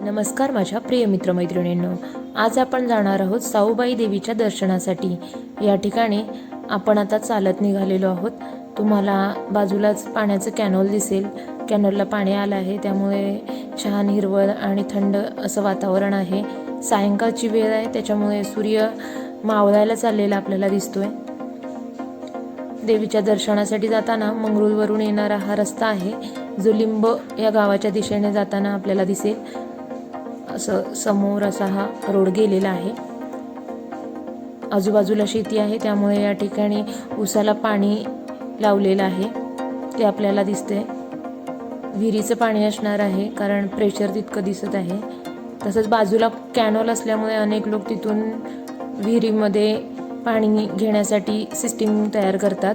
नमस्कार माझ्या प्रिय मित्रमैत्रिणींनो आज आपण जाणार आहोत साऊबाई देवीच्या दर्शनासाठी. या ठिकाणी आपण आता चालत निघालेलो आहोत. तुम्हाला बाजूलाच पाण्याचं कॅनॉल दिसेल. कॅनॉलला पाणी आलं आहे त्यामुळे छान हिरवळ आणि थंड असं वातावरण आहे. सायंकाळची वेळ आहे त्याच्यामुळे सूर्य मावळायला चाललेला आपल्याला दिसतोय. देवीच्या दर्शनासाठी जाताना मंगरूळवरून येणारा हा रस्ता आहे. जो लिंब या गावाच्या दिशेने जाताना आपल्याला दिसेल. असं समोर असा हा रोड गेलेला आहे. आजूबाजूला शेती आहे त्यामुळे या ठिकाणी उसाला पाणी लावलेलं आहे. ते आपल्याला दिसते विहिरीचं पाणी असणार आहे कारण प्रेशर तितकं दिसत आहे. तसंच बाजूला कॅनॉल असल्यामुळे अनेक लोक तिथून विहिरीमध्ये पाणी घेण्यासाठी सिस्टीम तयार करतात.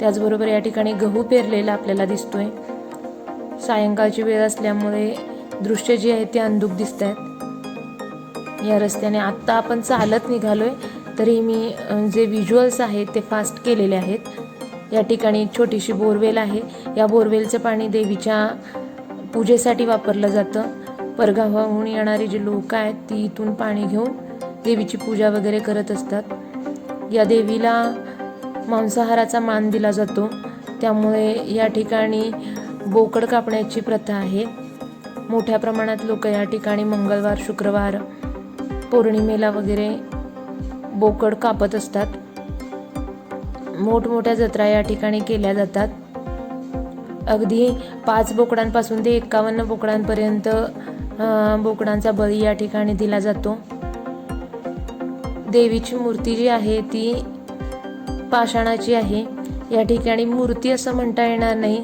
त्याचबरोबर या ठिकाणी गहू पेरलेला आपल्याला दिसतोय. सायंकाळची वेळ असल्यामुळे दृश्य जे आहे ते अंधुक दिसत आहेत या रस्त्याने आत्ता आपण चालत निघालोय तरी मी जे व्हिज्युअल्स आहेत ते फास्ट केलेले आहेत. या ठिकाणी एक छोटीशी बोरवेल आहे. या बोरवेलचं पाणी देवीच्या पूजेसाठी वापरलं जातं. परगावाहून येणारे जे लोक आहेत ती इथून पाणी घेऊन देवीची पूजा वगैरे करत असतात. या देवीला मांसाहाराचा मान दिला जातो. त्यामुळे या ठिकाणी बोकड कापण्याची प्रथा आहे. मोठ्या प्रमाणात लोक या ठिकाणी मंगळवार शुक्रवार पौर्णिमेला वगैरे बोकड कापत असतात. मोठमोठ्या जत्रा या ठिकाणी केल्या जातात. अगदी पाच बोकडांपासून ते एकावन्न बोकडांपर्यंत बोकडांचा बळी या ठिकाणी दिला जातो. देवीची मूर्ती जी आहे ती पाषाणाची आहे. या ठिकाणी मूर्ती असं म्हणता येणार नाही.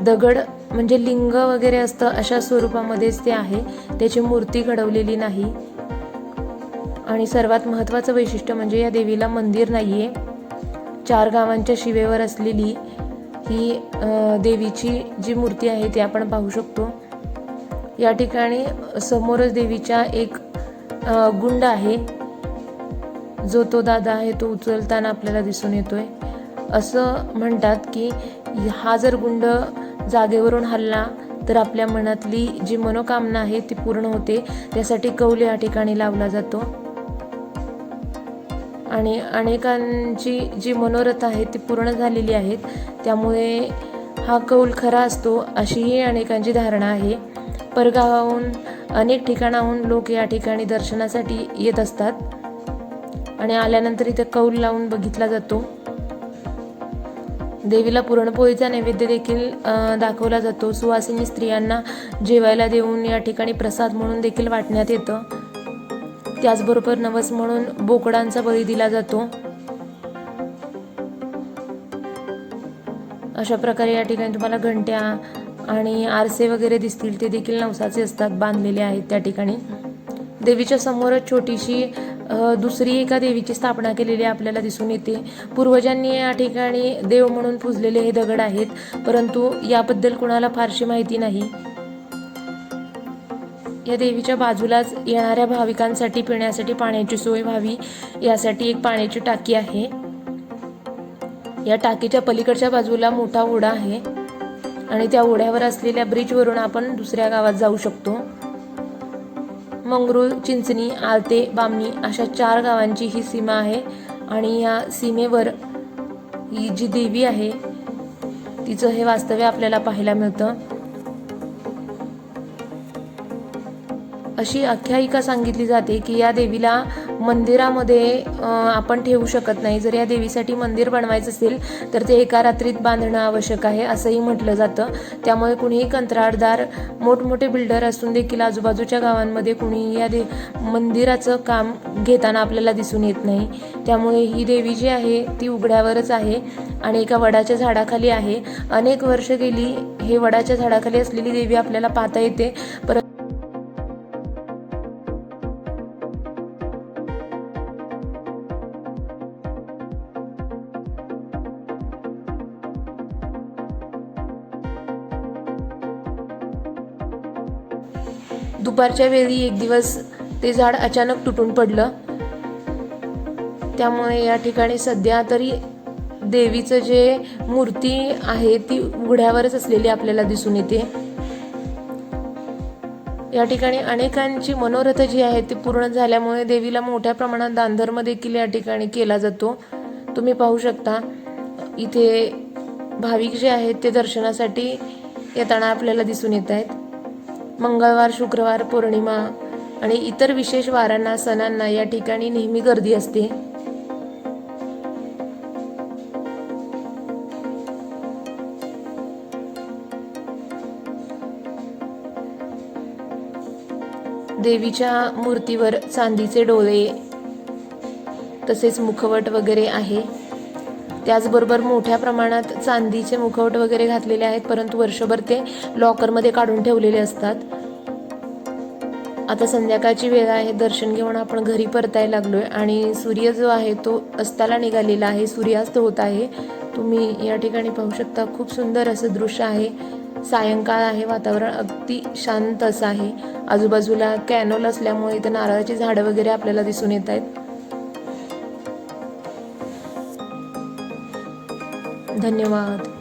दगड म्हणजे लिंग वगैरे असतं अशा स्वरूपामध्येच ते आहे. त्याची मूर्ती घडवलेली नाही. आणि सर्वात महत्त्वाचं वैशिष्ट्य म्हणजे या देवीला मंदिर नाही आहे चार गावांच्या शिवेवर असलेली ही देवीची जी मूर्ती आहे ती आपण पाहू शकतो. या ठिकाणी समोरच देवीच्या एक गुंड आहे. जो तो दादा आहे तो उचलताना आपल्याला दिसून येतोय. असं म्हणतात की हा जर गुंड जागेवरून हल्ला तर आपल्या मनातली जी मनोकामना आहे ती पूर्ण होते. त्यासाठी कौल या ठिकाणी लावला जातो. आणि अनेकांची जी मनोरथ आहे ती पूर्ण झालेली आहेत. त्यामुळे हा कौल खरा असतो अशीही अनेकांची धारणा आहे. परगावाहून अनेक ठिकाणाहून लोक या ठिकाणी दर्शनासाठी येत असतात. आणि आल्यानंतर इथे कौल लावून बघितला जातो. देवीला पुरणपोळीचा नैवेद्य देखील दाखवला जातो. सुवासिनी स्त्रियांना जेवायला देऊन या ठिकाणी प्रसाद म्हणून देखील वाटण्यात येतं. त्याचबरोबर नवस म्हणून बोकडांचा बळी दिला जातो. अशा प्रकारे या ठिकाणी तुम्हाला घंट्या आणि आरसे वगैरे दिसतील ते देखील नवसाचे असतात बांधलेले आहेत त्या ठिकाणी. देवीच्या समोरच छोटीशी दुसरी एका देवीची स्थापना केलेली आपल्याला दिसून येते. पूर्वजांनी या ठिकाणी देव म्हणून पूजलेले हे दगड आहेत परंतु याबद्दल कुणाला फारशी माहिती नाही. या देवीच्या बाजूलाच येणाऱ्या भाविकांसाठी पिण्यासाठी पाण्याची सोय व्हावी यासाठी एक पाण्याची टाकी आहे. या टाकीच्या पलीकडच्या बाजूला मोठा ओढा आहे आणि त्या ओढ्यावर असलेल्या ब्रिजवरून आपण दुसऱ्या गावात जाऊ शकतो. मंगरूळ चिंचणी आलते बामणी अशा चार गावांची ही सीमा आहे. आणि या सीमेवर ही जी देवी आहे तिचं हे वास्तव्य आपल्याला पाहायला मिळतं. अशी आख्यायिका सांगितली जाते की या देवीला मंदिरामध्ये आपण ठेवू शकत नाही. जर या देवीसाठी मंदिर बनवायचं असेल तर ते एका रात्रीत बांधणं आवश्यक आहे असंही म्हटलं जातं. त्यामुळे कुणीही कंत्राटदार मोठमोठे बिल्डर असून देखील आजूबाजूच्या गावांमध्ये कुणीही या दे मंदिराचं काम घेताना आपल्याला दिसून येत नाही. त्यामुळे ही देवी जी आहे ती उघड्यावरच आहे आणि एका वडाच्या झाडाखाली आहे. अनेक वर्ष गेली हे वडाच्या झाडाखाली असलेली देवी आपल्याला पाहता येते. परंतु दुपारच्या वेळी एक दिवस ते झाड अचानक तुटून पडलं. त्यामुळे या ठिकाणी सध्या तरी देवीचं जे मूर्ती आहे ती उघड्यावरच असलेली आपल्याला दिसून येते. या ठिकाणी अनेकांची मनोरथ जी आहे ती पूर्ण झाल्यामुळे देवीला मोठ्या प्रमाणात दानधर्म देखील या ठिकाणी केला जातो. तुम्ही पाहू शकता इथे भाविक जे आहेत ते दर्शनासाठी येताना आपल्याला दिसून येत आहेत. मंगळवार शुक्रवार पौर्णिमा आणि इतर विशेष वारांना सणांना या ठिकाणी नेहमी गर्दी असते. देवीच्या मूर्तीवर चांदीचे डोळे तसेच मुखवट वगैरे आहे. त्याचबरोबर मोठ्या प्रमाणात चांदीचे मुखवट वगैरे घातलेले आहेत परंतु वर्षभर ते लॉकरमध्ये काढून ठेवलेले असतात. आता संध्याकाळची वेळ आहे दर्शन घेऊन आपण घरी परतायला लागलोय आणि सूर्य जो आहे तो अस्ताला निघालेला आहे सूर्यास्त होत आहे. तुम्ही या ठिकाणी पाहू शकता खूप सुंदर असं दृश्य आहे. सायंकाळ आहे वातावरण अगदी शांत असं आहे. आजूबाजूला कॅनोल असल्यामुळे इथं नारळाची झाडं वगैरे आपल्याला दिसून येत आहेत. धन्यवाद.